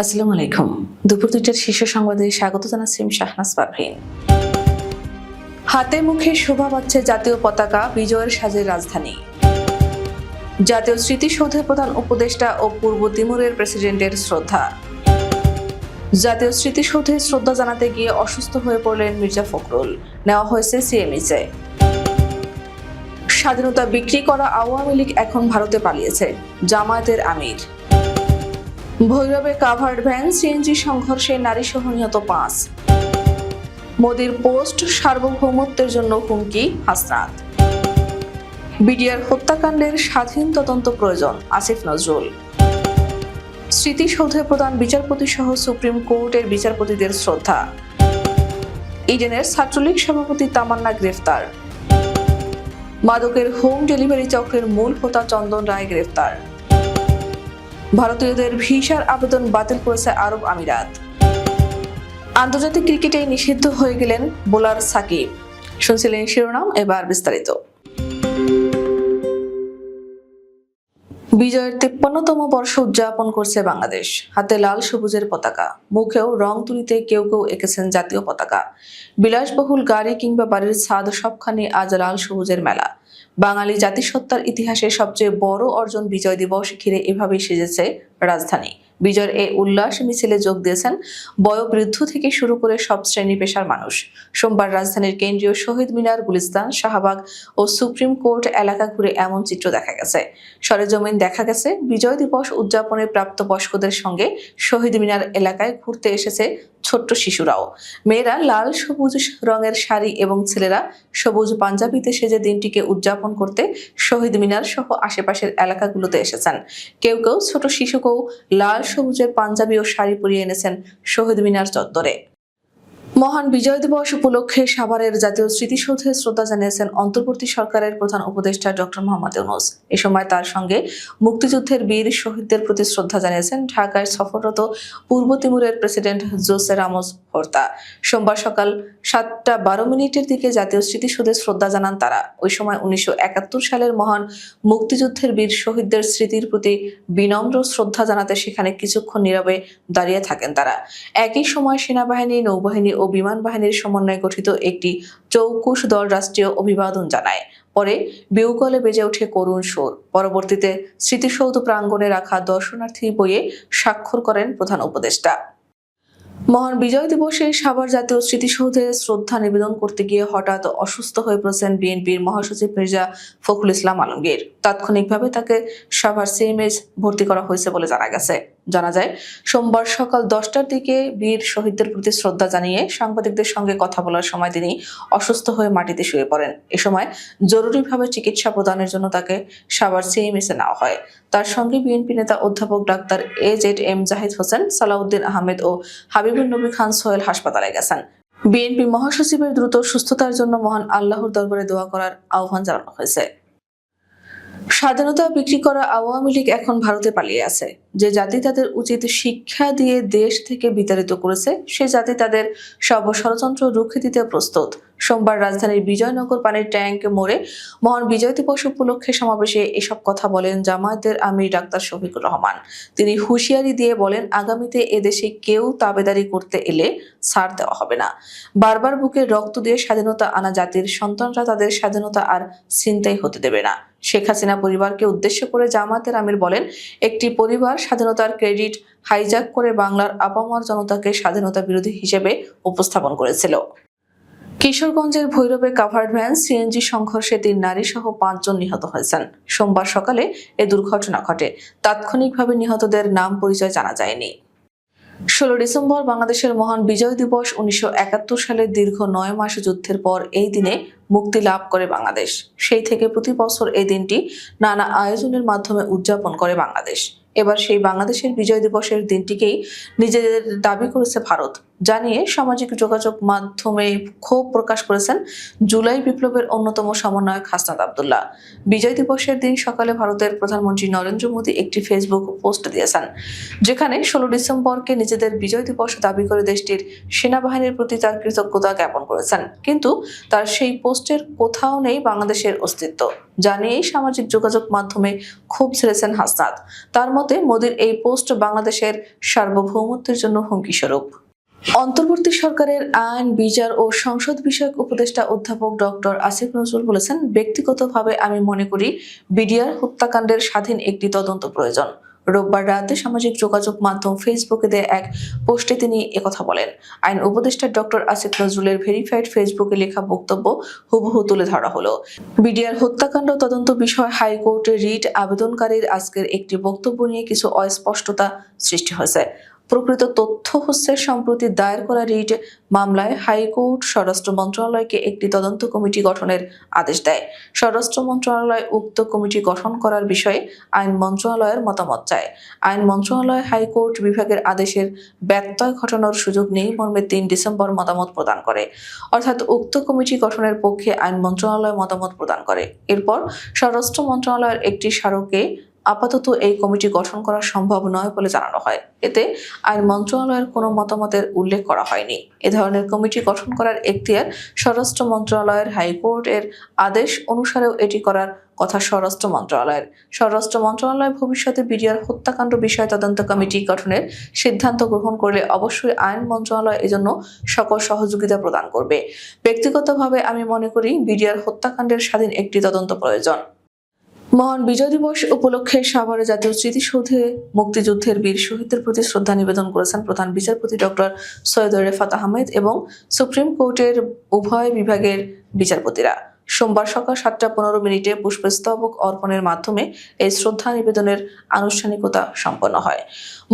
আসসালামু আলাইকুম। দুপুর দুইটার শীর্ষ সংবাদে স্বাগত জানাচ্ছি শাহনাজ পারভিন। হাতে মুখে শোভা পাচ্ছে জাতীয় পতাকা, বিজয়ের সাজের রাজধানী। জাতীয় স্মৃতিসৌধে প্রধান উপদেষ্টা ও পূর্ব তিমুরের প্রেসিডেন্টের শ্রদ্ধা। জাতীয় স্মৃতিসৌধে শ্রদ্ধা জানাতে গিয়ে অসুস্থ হয়ে পড়লেন মির্জা ফখরুল। নেওয়া হয়েছে সিএমইসে স্বাধীনতা বিক্রি করা আওয়ামী লীগ এখন ভারতে পালিয়েছে। জামায়াতের আমির। ভৈরবে কাভার্ড ভ্যান সিএনজি সংঘর্ষে নারী সহ নিহত পাঁচ। মোদির পোস্ট সার্বভৌমত্বের জন্য হুমকি, হাসনাত। বিডিআর হত্যাকাণ্ডের স্বাধীন তদন্ত প্রয়োজন, আসিফ নজরুল। স্মৃতিসৌধে প্রধান বিচারপতি সহ সুপ্রিম কোর্টের বিচারপতিদের শ্রদ্ধা। ইডেনের ছাত্রলীগ সভাপতি তামান্না গ্রেফতার। মাদকের হোম ডেলিভারি চক্রের মূল হোতা চন্দন রায় গ্রেফতার। ভারতীয়দের ভিসার আবেদন বাতিল করেছে আরব আমিরাত। আন্তর্জাতিক ক্রিকেটে নিষিদ্ধ হয়ে গেলেন বোলার সাকিব। শুনছিলেন শিরোনাম, এবার বিস্তারিত। বিজয়ের তেপ্পান্নতম বর্ষ উদযাপন করছে বাংলাদেশ। হাতে লাল সবুজের পতাকা, মুখেও রং তুলিতে কেউ কেউ এঁকেছেন জাতীয় পতাকা। বিলাসবহুল গাড়ি কিংবা বাড়ির ছাদ সবখানে আজ লাল সবুজের মেলা। বাঙালি জাতিসত্তার ইতিহাসে সবচেয়ে বড় অর্জন বিজয় দিবস ঘিরে এভাবেই সেজেছে রাজধানী। বিজয়ের এই উল্লাস মিছিলে যোগ দিয়েছেন বয়োবৃদ্ধ থেকে শুরু করে সব শ্রেণি পেশার মানুষ। সোমবার রাজধানীর কেন্দ্রীয় শহীদ মিনার, গুলিস্তান, শাহবাগ ও সুপ্রিম কোর্ট এলাকা ঘুরে এমন চিত্র দেখা গেছে। সরেজমিন দেখা গেছে, বিজয় দিবস উদযাপনে প্রাপ্তবয়স্কদের সঙ্গে শহীদ মিনার এলাকায় ঘুরতে এসেছে ছোট্ট শিশুরাও। মেয়েরা লাল, সবুজ রঙের শাড়ি এবং ছেলেরা সবুজ পাঞ্জাবিতে সেজে দিনটিকে উদযাপন করতে শহীদ মিনার সহ আশেপাশের এলাকাগুলোতে এসেছেন। কেউ কেউ ছোট শিশুকেও লাল সবুজের পাঞ্জাবি ও শাড়ি পরিয়ে এনেছেন শহীদ মিনার চত্বরে। মহান বিজয় দিবস উপলক্ষে সাভারের জাতীয় স্মৃতিসৌধে শ্রদ্ধা জানিয়েছেন অন্তর্বর্তী সরকারের প্রধান উপদেষ্টা ডক্টর মোহাম্মদ ইউনুস। এ সময় তার সঙ্গে মুক্তিযুদ্ধের বীর শহীদদের প্রতি শ্রদ্ধা জানিয়েছেন ঢাকায় সফররত পূর্ব তিমুরের প্রেসিডেন্ট জোসে রামোস হর্তা। সোমবার সকাল সাতটা বারো মিনিটের দিকে জাতীয় স্মৃতিসৌধে শ্রদ্ধা জানান তারা। ওই সময় উনিশশো একাত্তর সালের মহান মুক্তিযুদ্ধের বীর শহীদদের স্মৃতির প্রতি বিনম্র শ্রদ্ধা জানাতে সেখানে কিছুক্ষণ নীরবে দাঁড়িয়ে থাকেন তারা। একই সময় সেনাবাহিনী, নৌবাহিনী ও বিমান বাহিনীর সমন্বয়ে গঠিত একটি চৌকুশ দল রাষ্ট্রীয় অভিবাদন জানায়। পরে বিউকলে বেজে ওঠে করুণ সুর। পরবর্তীতে স্মৃতিসৌধ প্রাঙ্গণে রাখা দর্শনার্থী বইয়ে স্বাক্ষর করেন প্রধান উপদেষ্টা। মহান বিজয় দিবসে সাভার জাতীয় স্মৃতিসৌধে শ্রদ্ধা নিবেদন করতে গিয়ে হঠাৎ অসুস্থ হয়ে পড়েছেন বিএনপির মহাসচিব মির্জা ফখরুল ইসলাম আলমগীর। তাৎক্ষণিকভাবে তাকে সাভার সিএমএস ভর্তি করা হয়েছে বলে জানা গেছে। জানা যায়। সোমবার সকাল দশটার দিকে বীর শহীদদের প্রতি শ্রদ্ধা জানিয়ে সাংবাদিকদের সঙ্গে কথা বলার সময় তিনি অসুস্থ হয়ে মাটিতে শুয়ে পড়েন। এ সময় জরুরিভাবে চিকিৎসা প্রদানের জন্য তাকে সাভার সিএমএসে নেওয়া হয়। তার সঙ্গে বিএনপি নেতা অধ্যাপক doctor A Z M Zahid Hossain, Salahuddin Ahmed ও হাবিবুল নবী খান সোহেল হাসপাতালে গেছেন। বিএনপি মহাসচিবের দ্রুত সুস্থতার জন্য মহান আল্লাহর দরবারে দোয়া করার আহ্বান জানানো হয়েছে। স্বাধীনতা বিক্রি করা আওয়ামী লীগ এখন ভারতে পালিয়ে আছে। যে জাতি তাদের উচিত শিক্ষা দিয়ে দেশ থেকে বিতাড়িত করেছে, সে জাতি তাদের সব ষড়যন্ত্র রুখে দিতে প্রস্তুত। সোমবার রাজধানীর বিজয়নগর পানির ট্যাঙ্ক মোড়ে মহান বিজয় দিবস উপলক্ষে সমাবেশে এসব কথা বলেন জামায়াতের আমির ডাক্তার শফিকুর রহমান। তিনি হুঁশিয়ারি দিয়ে বলেন, আগামীতে এদেশে কেউ তাবেদারি করতে এলে ছাড় দেওয়া হবে না। বারবার বুকে রক্ত দিয়ে স্বাধীনতা আনা জাতির সন্তানরা তাদের স্বাধীনতা আর চিন্তাই হতে দেবে না। শেখ হাসিনা পরিবারকে উদ্দেশ্য করে জামায়াতের আমির বলেন, একটি পরিবার স্বাধীনতার ক্রেডিট হাইজ্যাক করে বাংলার আপামর জনতাকে স্বাধীনতা বিরোধী হিসেবে উপস্থাপন করেছিল। কিশোরগঞ্জের ভৈরবে কাভার্ড ভ্যান সিএনজি সংঘর্ষে তিন নারী সহ পাঁচজন নিহত হয়েছেন। সোমবার সকালে এ দুর্ঘটনা ঘটে। তাৎক্ষণিকভাবে নিহতদের নাম পরিচয় জানা যায়নি। ষোলো ডিসেম্বর বাংলাদেশের মহান বিজয় দিবস উনিশশো একাত্তর সালের দীর্ঘ নয় মাস যুদ্ধের পর এই দিনে মুক্তি লাভ করে বাংলাদেশ। সেই থেকে প্রতি বছর এই দিনটি নানা আয়োজনের মাধ্যমে উদযাপন করে বাংলাদেশ। এবার সেই বাংলাদেশের বিজয় দিবসের দিনটিকেই নিজেদের দাবি করেছে ভারত। জানিয়ে সামাজিক যোগাযোগ মাধ্যমে ক্ষোভ প্রকাশ করেছেন জুলাই বিপ্লবের অন্যতম সমন্বয়ক হাসনাত আবদুল্লাহ। বিজয় দিবসের দিন সকালে ভারতের প্রধানমন্ত্রী নরেন্দ্র মোদী একটি ফেসবুক পোস্ট দিয়েছেন, যেখানে ষোলো ডিসেম্বরকে নিজেদের বিজয় দিবস দাবি করে দেশটির সেনাবাহিনীর প্রতি তার কৃতজ্ঞতা জ্ঞাপন করেছেন। কিন্তু তার সেই পোস্টের কোথাও নেই বাংলাদেশের অস্তিত্ব। জানিয়েই সামাজিক যোগাযোগ মাধ্যমে ক্ষোভ ছেড়েছেন হাসনাত। তার মতে, মোদীর এই পোস্ট বাংলাদেশের সার্বভৌমত্বের জন্য হুমকি স্বরূপ অন্তর্বর্তী সরকারের আইন, বিচার ও সংসদ বিষয়ক উপদেষ্টা অধ্যাপক ডক্টর আসিফ নজরুল বলেছেন, ব্যক্তিগতভাবে আমি মনে করি বিডিআর হত্যাকাণ্ডের স্বাধীন একটি তদন্ত প্রয়োজন। রোববার রাতে সামাজিক যোগাযোগ মাধ্যম ফেসবুকে দেয়া এক পোস্টে তিনি একথা বলেন। আইন উপদেষ্টা ডক্টর আসিফ নজরুলের ভেরিফাইড ফেসবুকে লেখা বক্তব্য হুবহু তুলে ধরা হলো। বিডিআর হত্যাকাণ্ড তদন্ত বিষয় হাইকোর্টে রিট আবেদনকারীর আজকের একটি বক্তব্য নিয়ে কিছু অস্পষ্টতা সৃষ্টি হয়েছে। প্রকৃত তথ্য হচ্ছে, সম্প্রতি দায়ের করা রিট মামলায় হাইকোর্ট স্বরাষ্ট্র মন্ত্রণালয়কে একটি তদন্ত কমিটি গঠনের আদেশ দেয়। স্বরাষ্ট্র মন্ত্রণালয় উক্ত কমিটি গঠন করার বিষয়ে আইন মন্ত্রণালয়ের মতামত চায়। আইন মন্ত্রণালয় হাইকোর্ট বিভাগের আদেশের ব্যত্যয় ঘটানোর সুযোগ নেই মর্মে তিন ডিসেম্বর মতামত প্রদান করে। অর্থাৎ উক্ত কমিটি গঠনের পক্ষে আইন মন্ত্রণালয় মতামত প্রদান করে। এরপর স্বরাষ্ট্র মন্ত্রণালয়ের একটি স্মারকে আপাতত এই কমিটি গঠন করা সম্ভব নয় বলে জানানো হয়। এতে আইন মন্ত্রণালয়ের কোনো মতামতের উল্লেখ করা হয়নি। এ ধরনের কমিটি গঠন করার এখতিয়ার স্বরাষ্ট্র মন্ত্রণালয়ের হাইকোর্টের আদেশ অনুসারেও এটি করার কথা স্বরাষ্ট্র মন্ত্রণালয়ের। স্বরাষ্ট্র মন্ত্রণালয় ভবিষ্যতে বিডিআর হত্যাকাণ্ড বিষয় তদন্ত কমিটি গঠনের সিদ্ধান্ত গ্রহণ করলে অবশ্যই আইন মন্ত্রণালয় এজন্য সকল সহযোগিতা প্রদান করবে। ব্যক্তিগতভাবে আমি মনে করি বিডিআর হত্যাকাণ্ডের স্বাধীন একটি তদন্ত প্রয়োজন। মহান বিজয় দিবস উপলক্ষে সাভারে জাতীয় স্মৃতিসৌধে মুক্তিযুদ্ধের বীর শহীদদের প্রতি শ্রদ্ধা নিবেদন করেছেন প্রধান বিচারপতি ডক্টর সৈয়দ রেফাত আহমেদ এবং সুপ্রিম কোর্টের উভয় বিভাগের বিচারপতিরা। সোমবার সকাল সাতটা পনেরো মিনিটে পুষ্পস্তবক অর্পণের মাধ্যমে এই শ্রদ্ধা নিবেদনের আনুষ্ঠানিকতা সম্পন্ন হয়।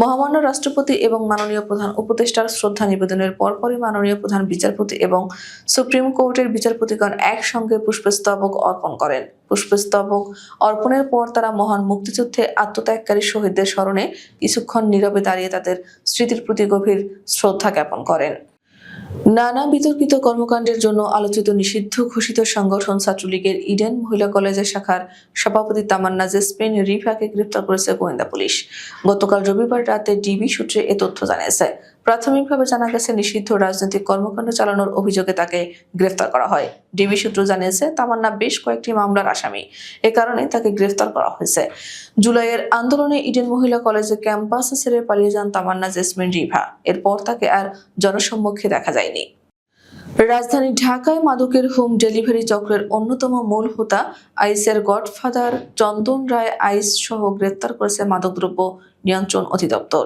মহামান্য রাষ্ট্রপতি এবং মাননীয় প্রধান উপদেষ্টার শ্রদ্ধা নিবেদনের পরপরই মাননীয় প্রধান বিচারপতি এবং সুপ্রিম কোর্টের বিচারপতিগণ একসঙ্গে পুষ্পস্তবক অর্পণ করেন। পুষ্পস্তবক অর্পণের পর তারা মহান মুক্তিযুদ্ধে আত্মত্যাগকারী শহীদদের স্মরণে কিছুক্ষণ নীরবে দাঁড়িয়ে তাদের স্মৃতির প্রতি গভীর শ্রদ্ধা জ্ঞাপন করেন। নানা বিতর্কিত কর্মকাণ্ডের জন্য আলোচিত নিষিদ্ধ ঘোষিত সংগঠন ছাত্রলীগের ইডেন মহিলা কলেজের শাখার সভাপতি তামান্না জেসপেন রিফাকে গ্রেপ্তার করেছে গোয়েন্দা পুলিশ। গতকাল রবিবার রাতে ডিবি সূত্রে এ তথ্য জানিয়েছে। প্রাথমিকভাবে জানা গেছে, নিষিদ্ধ রাজনৈতিক কর্মকাণ্ড চালানোর অভিযোগে তাকে গ্রেফতার করা হয়। ডিবি সূত্র জানিয়েছে, তামান্না বেশ কয়েকটি মামলার আসামি। এ কারণে তাকে গ্রেফতার করা হয়েছে। জুলাইয়ের আন্দোলনে ইডেন মহিলা কলেজে ক্যাম্পাস ছেড়ে পালিয়ে যান তামান্না জেসমিন রিভা। এরপর তাকে আর জনসম্মুখে দেখা যায়নি। রাজধানী ঢাকায় মাদকের হোম ডেলিভারি চক্রের অন্যতম মূল হোতা আইসের গডফাদার চন্দন রায় আইস সহ গ্রেপ্তার করেছে মাদকদ্রব্য নিয়ন্ত্রণ অধিদপ্তর।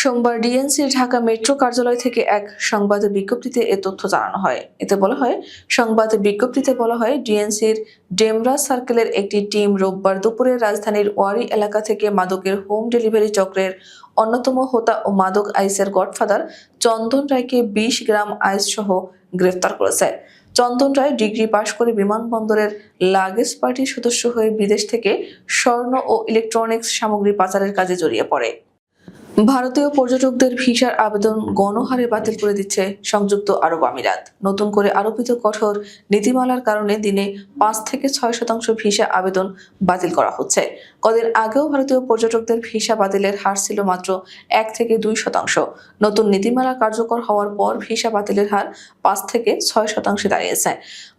সোমবার ডিএনসির ঢাকা মেট্রো কার্যালয় থেকে এক সংবাদ বিজ্ঞপ্তিতে এ তথ্য জানানো হয়। এতে বলা হয়, সংবাদ বিজ্ঞপ্তিতে বলা হয়, ডিএনসির ডেমরা সার্কেলের একটি টিম রোববার দুপুরে রাজধানীর ওয়ারি এলাকা থেকে মাদকের হোম ডেলিভারি চক্রের অন্যতম হোতা ও মাদক আইসের গডফাদার চন্দন রায়কে বিশ গ্রাম আইস সহ গ্রেফতার করেছে। চন্দন রায় ডিগ্রি পাশ করে বিমানবন্দরের লাগেজ পার্টির সদস্য হয়ে বিদেশ থেকে স্বর্ণ ও ইলেকট্রনিক্স সামগ্রী পাচারের কাজে জড়িয়ে পড়ে। ভারতীয় পর্যটকদের ভিসার আবেদন গণহারে বাতিল করে দিচ্ছে সংযুক্ত আরব আমিরাত। নতুন করে আরোপিত কঠোর নীতিমালার কারণে দিনে পাঁচ থেকে ছয় শতাংশ ভিসা আবেদন বাতিল করা হচ্ছে। কদিন আগেও ভারতীয় পর্যটকদের ভিসা বাতিলের হার ছিল মাত্র এক থেকে দুই শতাংশ। নতুন নীতিমালা কার্যকর হওয়ার পর ভিসা বাতিলের হার পাঁচ থেকে ছয় শতাংশে দাঁড়িয়েছে।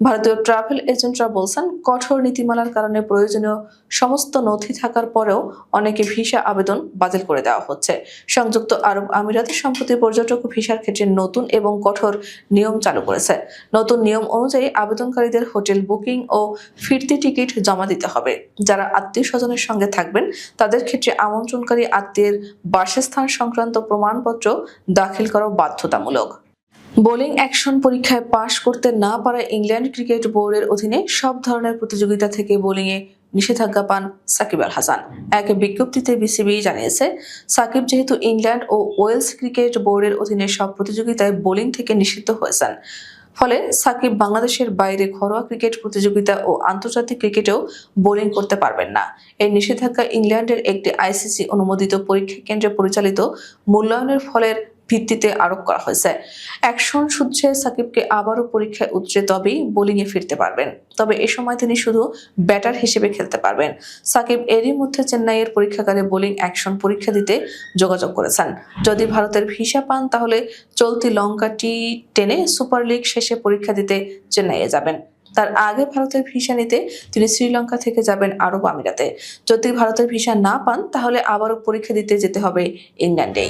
ভারতীয় ট্রাভেল এজেন্টরা বলছেন, কঠোর নীতিমালার কারণে প্রয়োজনীয় সমস্ত নথি থাকার পরেও অনেকে ভিসা আবেদন বাতিল করে দেওয়া হচ্ছে। সংযুক্ত আরব আমিরাতে সম্প্রতি পর্যটক ভিসার ক্ষেত্রে নতুন এবং কঠোর নিয়ম চালু করেছে। নতুন নিয়ম অনুযায়ী আবেদনকারীদের হোটেল বুকিং ও ফিরতি টিকিট জমা দিতে হবে। যারা আত্মীয় স্বজনের সঙ্গে থাকবেন, তাদের ক্ষেত্রে আমন্ত্রণকারী আত্মীয়ের বাসস্থান সংক্রান্ত প্রমাণপত্র দাখিল করা বাধ্যতামূলক। বোলিং অ্যাকশন পরীক্ষায় পাশ করতে না পারা ইংল্যান্ড ক্রিকেট বোর্ডের অধীনে সব ধরনের প্রতিযোগিতা থেকে বোলিংয়ে নিষেধাজ্ঞা পান সাকিব আল হাসান। এক বিজ্ঞপ্তিতে বিসিবি জানিয়েছে, সাকিব যেহেতু ইংল্যান্ড ও ওয়েলস ক্রিকেট বোর্ডের অধীনে সব প্রতিযোগিতায় বোলিং থেকে নিষিদ্ধ হয়েছেন। ফলে সাকিব বাংলাদেশের বাইরে ঘরোয়া ক্রিকেট প্রতিযোগিতা ও আন্তর্জাতিক ক্রিকেটেও বোলিং করতে পারবেন না। এই নিষেধাজ্ঞা ইংল্যান্ডের একটি আইসিসি অনুমোদিত পরীক্ষা কেন্দ্রে পরিচালিত মূল্যায়নের ফলের ভিত্তিতে আরোপ করা হয়েছে। অ্যাকশন সূত্রে সাকিবকে আবারও পরীক্ষায় উতরে তবেই বোলিংয়ে ফিরতে পারবেন। তবে এ সময় তিনি শুধু ব্যাটার হিসেবে খেলতে পারবেন। সাকিব এরই মধ্যে চেন্নাইয়ের পরীক্ষাগারে বোলিং অ্যাকশন পরীক্ষা দিতে যোগাযোগ করেছেন। যদি ভারতের ভিসা পান, তাহলে চলতি লঙ্কা টি টেনে সুপার লিগ শেষে পরীক্ষা দিতে চেন্নাইয়ে যাবেন। তার আগে ভারতের ভিসা নিতে তিনি শ্রীলঙ্কা থেকে যাবেন আরব আমিরাতে। যদি ভারতের ভিসা না পান, তাহলে আবারও পরীক্ষা দিতে যেতে হবে ইংল্যান্ডেই।